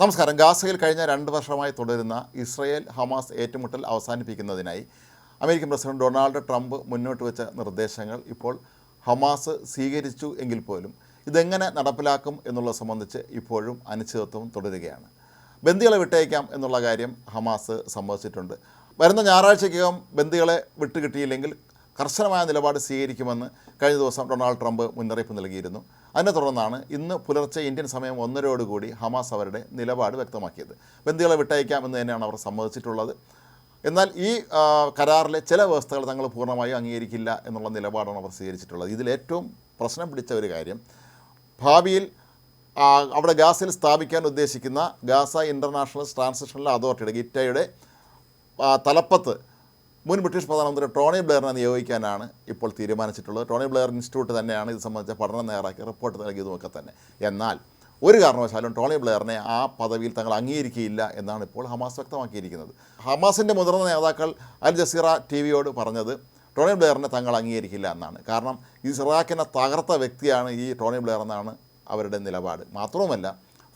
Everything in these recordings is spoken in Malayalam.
നമസ്കാരം. ഗാസയിൽ കഴിഞ്ഞ രണ്ട് വർഷമായി തുടരുന്ന ഇസ്രയേൽ ഹമാസ് ഏറ്റുമുട്ടൽ അവസാനിപ്പിക്കുന്നതിനായി അമേരിക്കൻ പ്രസിഡന്റ് ഡൊണാൾഡ് ട്രംപ് മുന്നോട്ട് വെച്ച നിർദ്ദേശങ്ങൾ ഇപ്പോൾ ഹമാസ് സ്വീകരിച്ചു എങ്കിൽ പോലും ഇതെങ്ങനെ നടപ്പിലാക്കും എന്നുള്ളത് സംബന്ധിച്ച് ഇപ്പോഴും അനിശ്ചിതത്വം തുടരുകയാണ്. ബന്ദികളെ വിട്ടയക്കാം എന്നുള്ള കാര്യം ഹമാസ് സമ്മതിച്ചിട്ടുണ്ട്. വരുന്ന ഞായറാഴ്ചയ്ക്കകം ബന്ദികളെ വിട്ടുകിട്ടിയില്ലെങ്കിൽ കർശനമായ നിലപാട് സ്വീകരിക്കുമെന്ന് കഴിഞ്ഞ ദിവസം ഡൊണാൾഡ് ട്രംപ് മുന്നറിയിപ്പ് നൽകിയിരുന്നു. അതിനെ തുടർന്നാണ് ഇന്ന് പുലർച്ചെ ഇന്ത്യൻ സമയം ഒന്നരയോടുകൂടി ഹമാസ് അവരുടെ നിലപാട് വ്യക്തമാക്കിയത്. ബന്ദികളെ വിട്ടയക്കാം എന്ന് തന്നെയാണ് അവർ സമ്മതിച്ചിട്ടുള്ളത്. എന്നാൽ ഈ കരാറിലെ ചില വ്യവസ്ഥകൾ തങ്ങൾ പൂർണമായും അംഗീകരിക്കില്ല എന്നുള്ള നിലപാടാണ് അവർ സ്വീകരിച്ചിട്ടുള്ളത്. ഇതിലേറ്റവും പ്രശ്നം പിടിച്ച ഒരു കാര്യം ഭാവിയിൽ അവിടെ ഗാസയിൽ സ്ഥാപിക്കാൻ ഉദ്ദേശിക്കുന്ന ഗാസ ഇന്റർനാഷണൽ ട്രാൻസിഷണൽ അതോറിറ്റിയുടെ ഗിറ്റയുടെ തലപ്പത്ത് മുൻ ബ്രിട്ടീഷ് പ്രധാനമന്ത്രി ടോണി ബ്ലെയറിനെ നിയോഗിക്കാനാണ് ഇപ്പോൾ തീരുമാനിച്ചിട്ടുള്ളത്. ടോണി ബ്ലെയർ ഇൻസ്റ്റിറ്റ്യൂട്ട് തന്നെയാണ് ഇത് സംബന്ധിച്ച പഠനം തയ്യാറാക്കി റിപ്പോർട്ട് നൽകിയതുമൊക്കെ തന്നെ. എന്നാൽ ഒരു കാരണവശാലും ടോണി ബ്ലെയറിനെ ആ പദവിയിൽ തങ്ങൾ അംഗീകരിക്കുകയില്ല എന്നാണ് ഇപ്പോൾ ഹമാസ് വ്യക്തമാക്കിയിരിക്കുന്നത്. ഹമാസിന്റെ മുതിർന്ന നേതാക്കൾ അൽ ജസീറ ടി വിയോട് പറഞ്ഞത് ടോണി ബ്ലെയറിനെ തങ്ങൾ അംഗീകരിക്കില്ല എന്നാണ്. കാരണം ഇസ്രാഖിനെ തകർത്ത വ്യക്തിയാണ് ഈ ടോണി ബ്ലെയർ എന്നാണ് അവരുടെ നിലപാട്. മാത്രവുമല്ല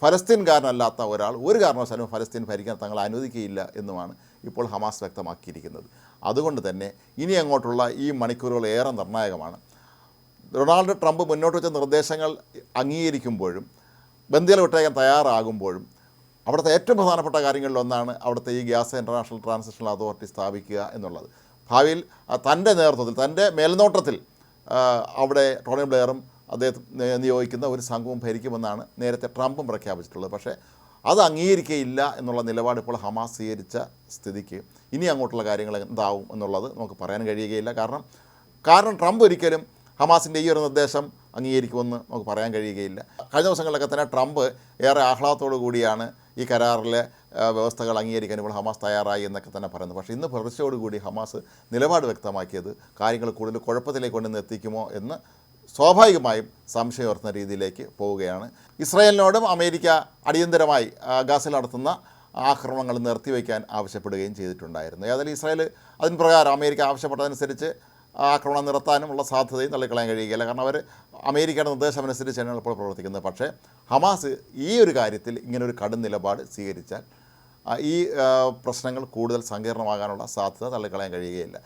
ഫലസ്തീൻകാരനല്ലാത്ത ഒരാൾ ഒരു കാരണവശാലും ഫലസ്തീൻ ഭരിക്കാൻ തങ്ങൾ അനുവദിക്കുകയില്ല എന്നുമാണ് ഇപ്പോൾ ഹമാസ് വ്യക്തമാക്കിയിരിക്കുന്നത്. അതുകൊണ്ട് തന്നെ ഇനി അങ്ങോട്ടുള്ള ഈ മണിക്കൂറുകൾ ഏറെ നിർണായകമാണ്. ഡൊണാൾഡ് ട്രംപ് മുന്നോട്ട് വെച്ച നിർദ്ദേശങ്ങൾ അംഗീകരിക്കുമ്പോഴും ബന്ധികൾ വിട്ടേക്കാൻ തയ്യാറാകുമ്പോഴും അവിടുത്തെ ഏറ്റവും പ്രധാനപ്പെട്ട കാര്യങ്ങളിലൊന്നാണ് അവിടുത്തെ ഈ ഗ്യാസ് ഇന്റർനാഷണൽ ട്രാൻസാക്ഷൻ അതോറിറ്റി സ്ഥാപിക്കുക എന്നുള്ളത്. ഭാവിയിൽ തന്റെ നേതൃത്വത്തിൽ തന്റെ മേൽനോട്ടത്തിൽ അവിടെ ടോണി ബ്ലെയറും അദ്ദേഹം നിയോഗിക്കുന്ന ഒരു സംഘവും ഭരിക്കുമെന്നാണ് നേരത്തെ ട്രംപും പ്രഖ്യാപിച്ചിട്ടുള്ളത്. പക്ഷേ അത് അംഗീകരിക്കുകയില്ല എന്നുള്ള നിലപാട് ഇപ്പോൾ ഹമാസ് സ്വീകരിച്ച സ്ഥിതിക്ക് ഇനി അങ്ങോട്ടുള്ള കാര്യങ്ങൾ എന്താവും എന്നുള്ളത് നമുക്ക് പറയാൻ കഴിയുകയില്ല. കാരണം കാരണം ട്രംപ് ഒരിക്കലും ഹമാസിന്റെ ഈ ഒരു നിർദ്ദേശം അംഗീകരിക്കുമെന്ന് നമുക്ക് പറയാൻ കഴിയുകയില്ല. കഴിഞ്ഞ ദിവസങ്ങളിലൊക്കെ തന്നെ ട്രംപ് ഏറെ ആഹ്ലാദത്തോടു കൂടിയാണ് ഈ കരാറിലെ വ്യവസ്ഥകൾ അംഗീകരിക്കാൻ ഇപ്പോൾ ഹമാസ് തയ്യാറായി എന്നൊക്കെ തന്നെ പറയുന്നത്. പക്ഷേ ഇന്ന് പുലർച്ചയോടുകൂടി ഹമാസ് നിലപാട് വ്യക്തമാക്കിയത് കാര്യങ്ങൾ കൂടുതൽ കുഴപ്പത്തിലേക്ക് കൊണ്ടുവന്ന് എത്തിക്കുമോ എന്ന് സ്വാഭാവികമായും സംശയം ഉയർത്തുന്ന രീതിയിലേക്ക് പോവുകയാണ്. ഇസ്രായേലിനോടും അമേരിക്ക അടിയന്തരമായി ഗാസിൽ നടത്തുന്ന ആക്രമണങ്ങൾ നിർത്തിവെക്കാൻ ആവശ്യപ്പെടുകയും ചെയ്തിട്ടുണ്ടായിരുന്നു. ഏതായാലും ഇസ്രായേൽ അതിന് പ്രകാരം അമേരിക്ക ആവശ്യപ്പെട്ടതനുസരിച്ച് ആക്രമണം ആക്രമണം നിർത്താനുമുള്ള സാധ്യതയും തള്ളിക്കളയാൻ കഴിയുകയില്ല. കാരണം അവർ അമേരിക്കയുടെ നിർദ്ദേശം അനുസരിച്ചാണ് ഇപ്പോൾ പ്രവർത്തിക്കുന്നത്. പക്ഷേ ഹമാസ് ഈ ഒരു കാര്യത്തിൽ ഇങ്ങനൊരു കടും നിലപാട് സ്വീകരിച്ചാൽ ഈ പ്രശ്നങ്ങൾ കൂടുതൽ സങ്കീർണമാകാനുള്ള സാധ്യത തള്ളിക്കളയാൻ കഴിയുകയില്ല.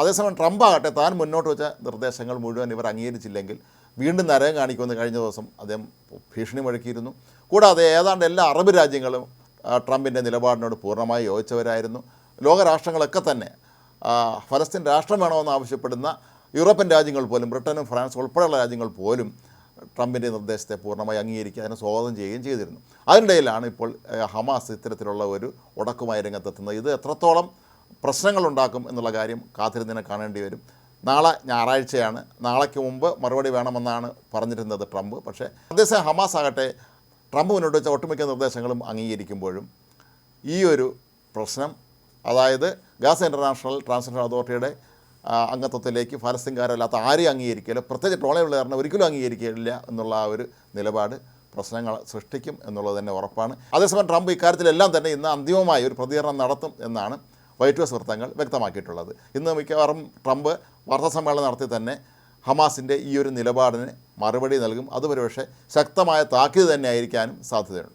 അതേസമയം ട്രംപ് ആകട്ടെ താൻ മുന്നോട്ട് വെച്ച നിർദ്ദേശങ്ങൾ മുഴുവൻ ഇവർ അംഗീകരിച്ചില്ലെങ്കിൽ വീണ്ടും നരകം കാണിക്കുമെന്ന് കഴിഞ്ഞ ദിവസം അദ്ദേഹം ഭീഷണി മുഴക്കിയിരുന്നു. കൂടാതെ ഏതാണ്ട് എല്ലാ അറബ് രാജ്യങ്ങളും ട്രംപിന്റെ നിലപാടിനോട് പൂർണമായി യോജിച്ചവരായിരുന്നു. ലോകരാഷ്ട്രങ്ങളൊക്കെ തന്നെ ഫലസ്തീൻ രാഷ്ട്രം വേണമെന്ന് ആവശ്യപ്പെടുന്ന യൂറോപ്യൻ രാജ്യങ്ങൾ പോലും ബ്രിട്ടനും ഫ്രാൻസും ഉൾപ്പെടെയുള്ള രാജ്യങ്ങൾ പോലും ട്രംപിന്റെ നിർദ്ദേശത്തെ പൂർണമായി അംഗീകരിക്കുക അതിനെ സ്വാഗതം ചെയ്യുകയും ചെയ്തിരുന്നു. അതിനിടയിലാണ് ഇപ്പോൾ ഹമാസ് ഇത്തരത്തിലുള്ള ഒരു ഉടക്കുമായി രംഗത്തെത്തുന്നത്. ഇത് എത്രത്തോളം പ്രശ്നങ്ങളുണ്ടാക്കും എന്നുള്ള കാര്യം കാത്തിരുന്നതിനെ കാണേണ്ടി വരും. നാളെ ഞായറാഴ്ചയാണ്. നാളേക്ക് മുമ്പ് മറുപടി വേണമെന്നാണ് പറഞ്ഞിരുന്നത് ട്രംപ്. പക്ഷേ അതേസമയം ഹമാസ് ആകട്ടെ ട്രംപ് മുന്നോട്ട് വെച്ച ഒട്ടുമിക്ക നിർദ്ദേശങ്ങളും അംഗീകരിക്കുമ്പോഴും ഈ ഒരു പ്രശ്നം അതായത് ഗാസ ഇന്റർനാഷണൽ ട്രാൻസ്ലേഷൻ അതോറിറ്റിയുടെ അംഗത്വത്തിലേക്ക് ഫലസ്തീൻകാരല്ലാത്ത ആരെയും അംഗീകരിക്കില്ല പ്രത്യേകിച്ച് ട്രോളെ കാരണം ഒരിക്കലും അംഗീകരിക്കില്ല എന്നുള്ള ആ ഒരു നിലപാട് പ്രശ്നങ്ങൾ സൃഷ്ടിക്കും എന്നുള്ളത് തന്നെ ഉറപ്പാണ്. അതേസമയം ട്രംപ് ഇക്കാര്യത്തിലെല്ലാം തന്നെ ഇന്ന് അന്തിമമായി ഒരു പ്രതികരണം നടത്തും എന്നാണ് വൈറ്റ് ഹൗസ് വൃത്തങ്ങൾ വ്യക്തമാക്കിയിട്ടുള്ളത്. ഇന്ന് മിക്കവാറും ട്രംപ് വാർത്താസമ്മേളനം നടത്തി തന്നെ ഹമാസിന്റെ ഈ ഒരു നിലപാടിന് മറുപടി നൽകും. അത് ശക്തമായ താക്കീത് തന്നെ ആയിരിക്കാനും സാധ്യതയുണ്ട്.